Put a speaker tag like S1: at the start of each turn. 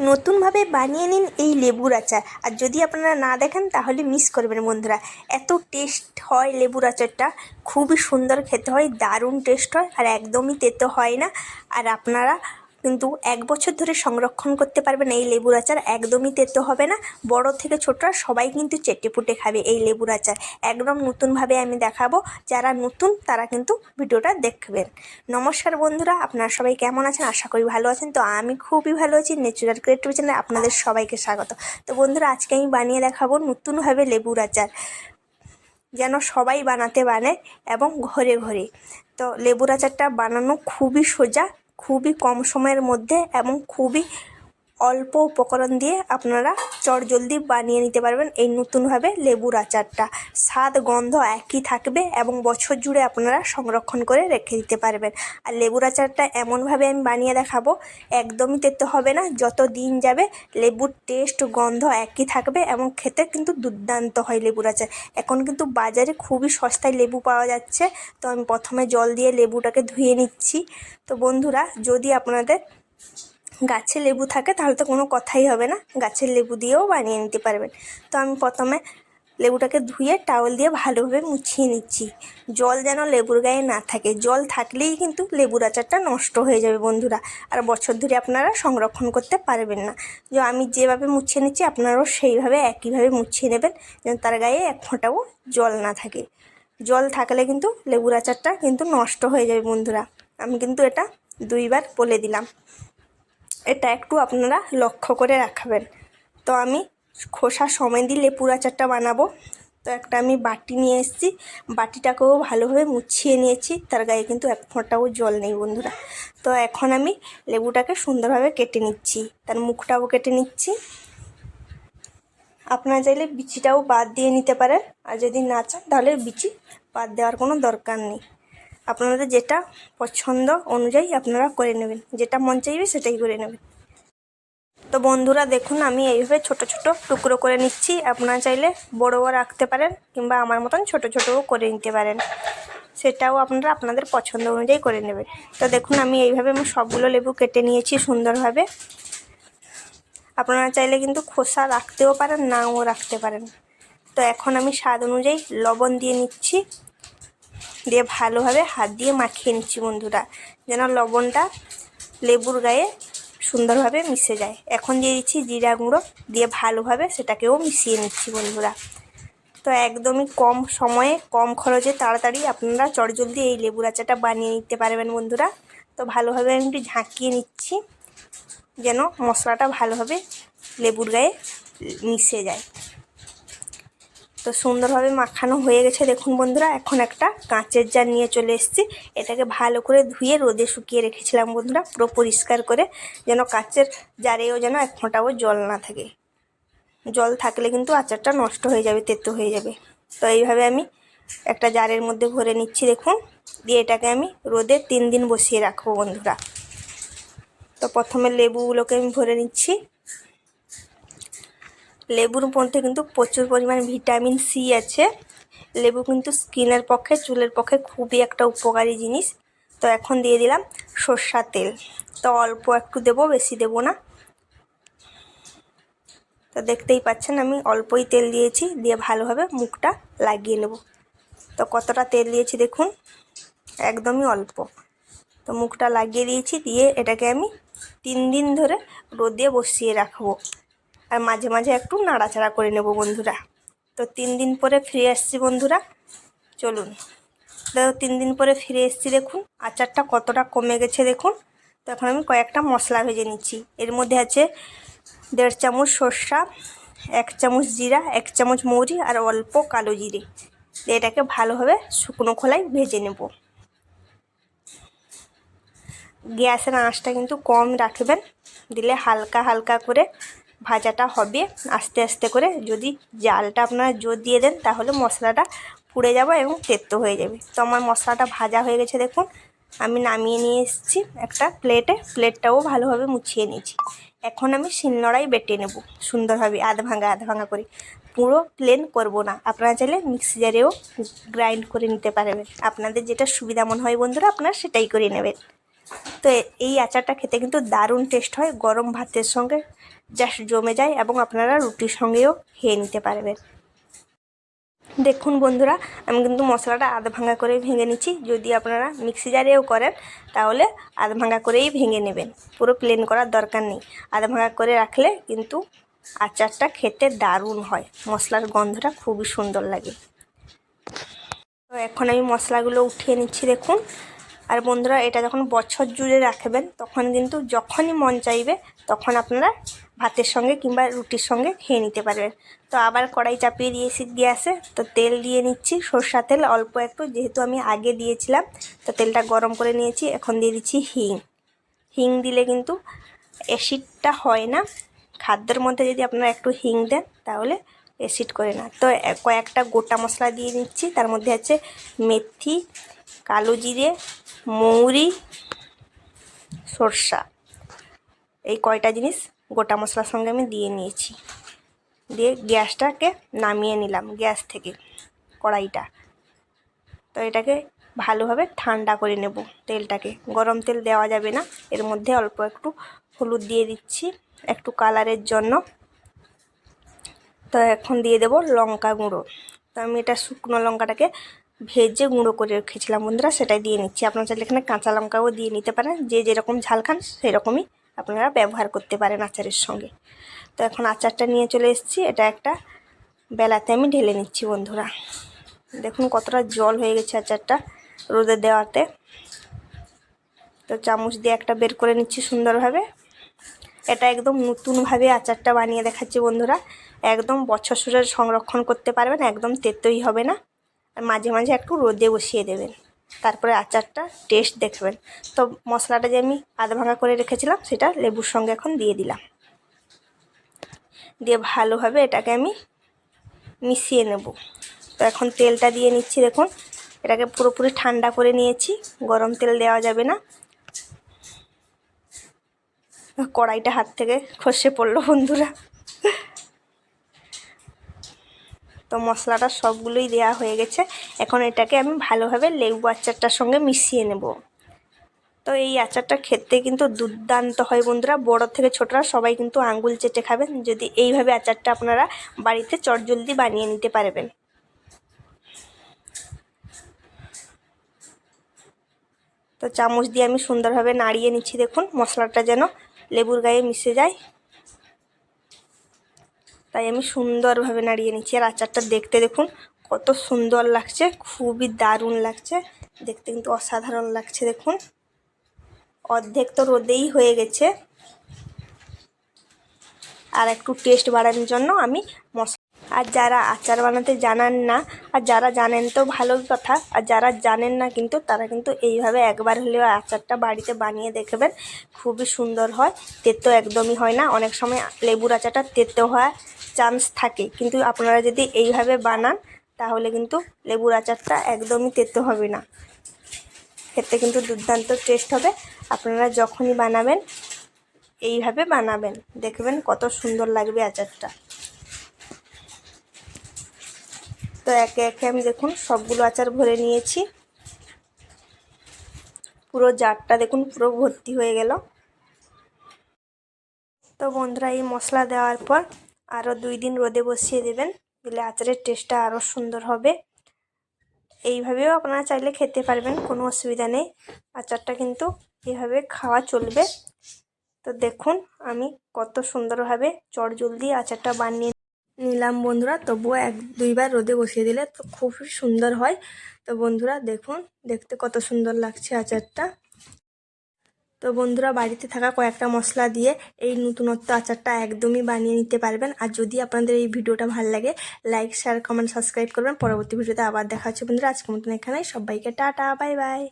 S1: নতুনভাবে বানিয়ে নিন এই লেবুর আচার। আর যদি আপনারা না দেখেন, তাহলে মিস করবেন বন্ধুরা। এত টেস্ট হয় লেবুর আচারটা। খুবই সুন্দর খেতে হয়, দারুণ টেস্ট হয়, আর একদমই তেতো হয় না। আর আপনারা কিন্তু এক বছর ধরে সংরক্ষণ করতে পারবেন এই লেবুর আচার, একদমই তেতো হবে না। বড় থেকে ছোটরা সবাই কিন্তু চেটে পুটে খাবে এই লেবুর আচার। একদম নতুনভাবে আমি দেখাবো। যারা নতুন, তারা কিন্তু ভিডিওটা দেখবেন। নমস্কার বন্ধুরা, আপনারা সবাই কেমন আছেন? আশা করি ভালো আছেন। তো আমি খুবই ভালো আছি। ন্যাচুরাল ক্রিয়েটিভ চ্যানেলে আপনাদের সবাইকে স্বাগত। তো বন্ধুরা, আজকে আমি বানিয়ে দেখাবো নতুনভাবে লেবুর আচার। যেন সবাই বানাতে পারে এবং ঘরে ঘরে। তো লেবুর আচারটা বানানো খুবই সোজা। খুবই কম সময়ের মধ্যে এবং খুবই অল্প উপকরণ দিয়ে আপনারা চটজলদি বানিয়ে নিতে পারবেন এই নতুনভাবে লেবুর আচারটা। স্বাদ, গন্ধ একই থাকবে এবং বছর জুড়ে আপনারা সংরক্ষণ করে রেখে দিতে পারবেন। আর লেবুর আচারটা এমনভাবে আমি বানিয়ে দেখাবো, একদমই তেতো হবে না, যত দিন যাবে লেবুর টেস্ট গন্ধ একই থাকবে এবং খেতে কিন্তু দুর্দান্ত হয় লেবুর আচার। এখন কিন্তু বাজারে খুবই সস্তায় লেবু পাওয়া যাচ্ছে, তো আমি প্রথমে জল দিয়ে লেবুটাকে ধুয়ে নিচ্ছি। তো বন্ধুরা, যদি আপনাদের গাছে লেবু থাকে তাহলে তো কোনো কথাই হবে না। গাছের লেবু দিয়েও বানিয়ে নিতে পারবেন। তো আমি প্রথমে লেবুটাকে ধুয়ে টাওয়েল দিয়ে ভালোভাবে মুছিয়ে নিচ্ছি। জল যেন লেবুর গায়ে না থাকে। জল থাকলেই কিন্তু লেবুর আচারটা নষ্ট হয়ে যাবে বন্ধুরা। আর বছর ধরে আপনারা সংরক্ষণ করতে পারবেন না। যে আমি যেভাবে মুছিয়ে নিচ্ছি, আপনারাও সেইভাবে একইভাবে মুছিয়ে নেবেন যেন তার গায়ে এক ফোঁটাও জল না থাকে। জল থাকলে কিন্তু লেবুর আচারটা কিন্তু নষ্ট হয়ে যাবে বন্ধুরা। আমি কিন্তু এটা দুইবার বলে দিলাম। এটা একটু আপনারা লক্ষ্য করে রাখবেন। তো আমি খোসা সময় দিয়ে লেবুর আচারটা বানাবো। তো একটা আমি বাটি নিয়ে এসেছি। বাটিটাকেও ভালোভাবে মুছিয়ে নিয়েছি। তার গায়ে কিন্তু এক ফোঁটাও জল নেই বন্ধুরা। তো এখন আমি লেবুটাকে সুন্দরভাবে কেটে নিচ্ছি। তার মুখটাও কেটে নিচ্ছি। আপনারা চাইলে বিচিটাও বাদ দিয়ে নিতে পারেন। আর যদি না চান, তাহলে বিচি বাদ দেওয়ার কোনো দরকার নেই। আপনাদের যেটা পছন্দ অনুযায়ী আপনারা করে নেবেন। যেটা মন চাইবে সেটাই করে নেবেন। তো বন্ধুরা দেখুন, আমি এইভাবে ছোট ছোট টুকরো করে নিচ্ছি। আপনারা চাইলে বড়ও রাখতে পারেন কিংবা আমার মতন ছোট ছোটও করে নিতে পারেন। সেটাও আপনারা আপনাদের পছন্দ অনুযায়ী করে নেবেন। তো দেখুন, আমি এইভাবে আমি সবগুলো লেবু কেটে নিয়েছি সুন্দরভাবে। আপনারা চাইলে কিন্তু খোসা রাখতেও পারেন, নাও রাখতে পারেন। তো এখন আমি স্বাদ অনুযায়ী লবণ দিয়ে নিচ্ছি। দিয়ে ভালোভাবে হাত দিয়ে মাখিয়ে নিচ্ছি বন্ধুরা, যেন লবণটা লেবুর গায়ে সুন্দরভাবে মিশে যায়। এখন দিয়ে দিচ্ছি জিরা গুঁড়ো, দিয়ে ভালোভাবে সেটাকেও মিশিয়ে নিচ্ছি বন্ধুরা। তো একদমই কম সময়ে, কম খরচে তাড়াতাড়ি আপনারা চটজলদি এই লেবুর আচাটা বানিয়ে নিতে পারবেন বন্ধুরা। তো ভালোভাবে আমি একটু ঝাঁকিয়ে নিচ্ছি, যেন মশলাটা ভালোভাবে লেবুর গায়ে মিশে যায়। তো সুন্দরভাবে মাখানো হয়ে গেছে। দেখুন বন্ধুরা, এখন একটা কাঁচের জার নিয়ে চলে এসেছি। এটাকে ভালো করে ধুয়ে রোদে শুকিয়ে রেখেছিলাম বন্ধুরা, পুরো পরিষ্কার করে, যেন কাঁচের জারেও যেন এক ফোঁটাও জল না থাকে। জল থাকলে কিন্তু আচারটা নষ্ট হয়ে যাবে, তেতো হয়ে যাবে। তো এইভাবে আমি একটা জারের মধ্যে ভরে নিচ্ছি, দেখুন। দিয়ে এটাকে আমি রোদে তিন দিন বসিয়ে রাখব বন্ধুরা। তো প্রথমে লেবুগুলোকে আমি ভরে নিচ্ছি। লেবুর মধ্যে কিন্তু প্রচুর পরিমাণ ভিটামিন সি আছে। লেবু কিন্তু স্কিনের পক্ষে, চুলের পক্ষে খুবই একটা উপকারী জিনিস। তো এখন দিয়ে দিলাম সর্ষার তেল। তো অল্প একটু দেবো, বেশি দেবো না। তো দেখতেই পাচ্ছেন আমি অল্পই তেল দিয়েছি, দিয়ে ভালোভাবে মুখটা লাগিয়ে নেব। তো কতটা তেল দিয়েছি দেখুন, একদমই অল্প। তো মুখটা লাগিয়ে দিয়েছি, দিয়ে এটাকে আমি তিন দিন ধরে রোদে বসিয়ে রাখব। আর মাঝে মাঝে একটু নাড়াচাড়া করে নেব বন্ধুরা। তো তিন দিন পরে ফিরে আসছি বন্ধুরা। চলুন। তো তিন দিন পরে ফিরে এসছি দেখুন। আচারটা কতটা কমে গেছে দেখুন। তো এখন আমি কয়েকটা মশলা ভেজে নিচ্ছি। এর মধ্যে আছে দেড় চামচ সর্ষা, এক চামচ জিরা, এক চামচ মৌরি আর অল্প কালো জিরে। এটাকে ভালোভাবে শুকনো খোলায় ভেজে নেব। গ্যাসের আঁচটা কিন্তু কম রাখবেন। দিলে হালকা হালকা করে ভাজাটা হবে আস্তে আস্তে করে। যদি জালটা আপনারা জোর দিয়ে দেন, তাহলে মশলাটা পুড়ে যাবে এবং তেতো হয়ে যাবে। তো আমার মশলাটা ভাজা হয়ে গেছে দেখুন। আমি নামিয়ে নিয়ে এসেছি একটা প্লেটে। প্লেটটাও ভালোভাবে মুছিয়ে নিয়েছি। এখন আমি শিলনোড়াই বেটে নেব সুন্দরভাবে, আধ ভাঙা আধ ভাঙা করে। পুরো প্লেন করব না। আপনারা চাইলে মিক্সি জারেও গ্রাইন্ড করে নিতে পারবেন। আপনাদের যেটা সুবিধা মনে হয় বন্ধুরা, আপনারা সেটাই করে নেবেন। তো এই আচারটা খেতে কিন্তু দারুণ টেস্ট হয়। গরম ভাতের সঙ্গে জাস্ট জমে যায় এবং আপনারা রুটির সঙ্গেও খেয়ে নিতে পারবেন। দেখুন বন্ধুরা, আমি কিন্তু মশলাটা আধ ভাঙা করে ভেঙে নিচ্ছি। যদি আপনারা মিক্সি জারেও করেন, তাহলে আধ ভাঙা করেই ভেঙে নেবেন। পুরো প্লেন করার দরকার নেই। আধ ভাঙা করে রাখলে কিন্তু আচারটা খেতে দারুণ হয়। মশলার গন্ধটা খুবই সুন্দর লাগে। তো এখন আমি মশলাগুলো উঠিয়ে নিচ্ছি, দেখুন। আর বন্ধুরা, এটা যখন বছর জুড়ে রাখবেন, তখন কিন্তু যখনই মন চাইবে, তখন আপনারা ভাতের সঙ্গে কিংবা রুটির সঙ্গে খেয়ে নিতে পারবেন। তো আবার কড়াই চাপিয়ে দিয়েছি গ্যাসে, তো তেল দিয়ে নিচ্ছি। সর্ষা তেল অল্প একটু, যেহেতু আমি আগে দিয়েছিলাম, তো তেলটা গরম করে নিয়েছি। এখন দিয়ে দিচ্ছি হিং। হিং দিলে কিন্তু অ্যাসিডটা হয় না। খাদ্যের মধ্যে যদি আপনারা একটু হিং দেন, তাহলে অ্যাসিড করে না। তো কয়েকটা গোটা মশলা দিয়ে নিচ্ছি। তার মধ্যে আছে মেথি, কালো জিরে, মৌরি, সর্ষা। এই কয়টা জিনিস গোটা মশলার সঙ্গে আমি দিয়ে নিয়েছি। দিয়ে গ্যাসটাকে নামিয়ে নিলাম, গ্যাস থেকে, কড়াইটা। তো এটাকে ভালোভাবে ঠান্ডা করে নেব তেলটাকে। গরম তেল দেওয়া যাবে না। এর মধ্যে অল্প একটু হলুদ দিয়ে দিচ্ছি, একটু কালারের জন্য। তো এখন দিয়ে দেব লঙ্কা গুঁড়ো। তো আমি এটা শুকনো লঙ্কাটাকে ভেজে গুঁড়ো করে রেখেছিলাম বন্ধুরা, সেটাই দিয়ে নিচ্ছি। আপনারা চাইলে এখানে কাঁচা লঙ্কাও দিয়ে নিতে পারেন। যে যেরকম ঝাল খান, সেরকমই আপনারা ব্যবহার করতে পারেন আচারের সঙ্গে। তো এখন আচারটা নিয়ে চলে এসেছি। এটা একটা বেলাতে আমি ঢেলে নিচ্ছি বন্ধুরা। দেখুন কতটা জল হয়ে গেছে আচারটা রোদে দেওয়াতে। তো চামচ দিয়ে একটা বের করে নিচ্ছি সুন্দরভাবে। এটা একদম নতুনভাবে আচারটা বানিয়ে দেখাচ্ছি বন্ধুরা। একদম বছর সুরের সংরক্ষণ করতে পারবেন, একদম তেতোই হবে না। আর মাঝে মাঝে একটু রোদে বসিয়ে দেবেন। তারপরে আচারটা টেস্ট দেখবেন। তো মশলাটা যে আমি আধ ভাঙা করে রেখেছিলাম, সেটা লেবুর সঙ্গে এখন দিয়ে দিলাম। দিয়ে ভালোভাবে এটাকে আমি মিশিয়ে নেব। তো এখন তেলটা দিয়ে নিচ্ছি, দেখুন। এটাকে পুরোপুরি ঠান্ডা করে নিয়েছি। গরম তেল দেওয়া যাবে না। কড়াইটা হাত থেকে খসে পড়ল বন্ধুরা। তো মশলাটা সবগুলোই দেওয়া হয়ে গেছে। এখন এটাকে আমি ভালোভাবে লেবু আচারটার সঙ্গে মিশিয়ে নেব। তো এই আচারটা খেতে কিন্তু দুর্দান্ত হয় বন্ধুরা। বড় থেকে ছোটরা সবাই কিন্তু আঙ্গুল চেটে খাবেন। যদি এইভাবে আচারটা আপনারা বাড়িতে চটজলদি বানিয়ে নিতে পারবেন। তো চামচ দিয়ে আমি সুন্দরভাবে নাড়িয়ে নিচ্ছি দেখুন। মশলাটা যেন লেবুর গায়ে মিশে যায়। তাই আমি সুন্দরভাবে নাড়িয়ে নিচ্ছি। আর আচারটা দেখতে দেখুন, কত সুন্দর লাগছে, খুবই দারুণ লাগছে। দেখতে কিন্তু অসাধারণ লাগছে, দেখুন। অর্ধেক তো রোদেই হয়ে গেছে। আর একটু টেস্ট বাড়ানোর জন্য আমি মশলা আর যারা আচার বানাতে জানান না, আর যারা জানেন তো ভালোই কথা, আর যারা জানেন না কিন্তু তারা কিন্তু এইভাবে একবার হলেও আচারটা বাড়িতে বানিয়ে দেখবেন, খুবই সুন্দর হয়। তেতো একদমই হয় না। অনেক সময় লেবুর আচারটা তেতো হওয়ার চান্স থাকে। কিন্তু আপনারা যদি এইভাবে বানান, তাহলে কিন্তু লেবুর আচারটা একদমই তেতো হবে না। খেতে কিন্তু দুর্দান্ত টেস্ট হবে। আপনারা যখনই বানাবেন, এইভাবে বানাবেন। দেখবেন কত সুন্দর লাগবে আচারটা। তো একে একে আমি দেখুন সবগুলো আচার ভরে নিয়েছি। পুরো জারটা দেখুন, পুরো ভর্তি হয়ে গেল। তো বন্ধুরা, এই মশলা দেওয়ার পর আরও দুই দিন রোদে বসিয়ে দেবেন, দিলে আচারের টেস্টটা আরও সুন্দর হবে। এইভাবেও আপনারা চাইলে খেতে পারবেন, কোনো অসুবিধা নেই। আচারটা কিন্তু এভাবে খাওয়া চলবে। তো দেখুন আমি কত সুন্দরভাবে চটজলদি আচারটা বানিয়ে নিলাম বন্ধুরা। তবুও এক দুইবার রোদে বসিয়ে দিলে তো খুবই সুন্দর হয়। তো বন্ধুরা দেখুন, দেখতে কত সুন্দর লাগছে আচারটা। তো বন্ধুরা বাড়িতে থাকা কয়েকটা মশলা দিয়ে এই নতুনত্ব আচারটা একদমই বানিয়ে নিতে পারবেন। আর যদি আপনাদের এই ভিডিওটা ভালো লাগে, লাইক শেয়ার কমেন্ট সাবস্ক্রাইব করবেন। পরবর্তী ভিডিওতে আবার দেখা হচ্ছে বন্ধুরা। আজকের মতন এখানেই। সবাইকে টাটা, বাই বাই।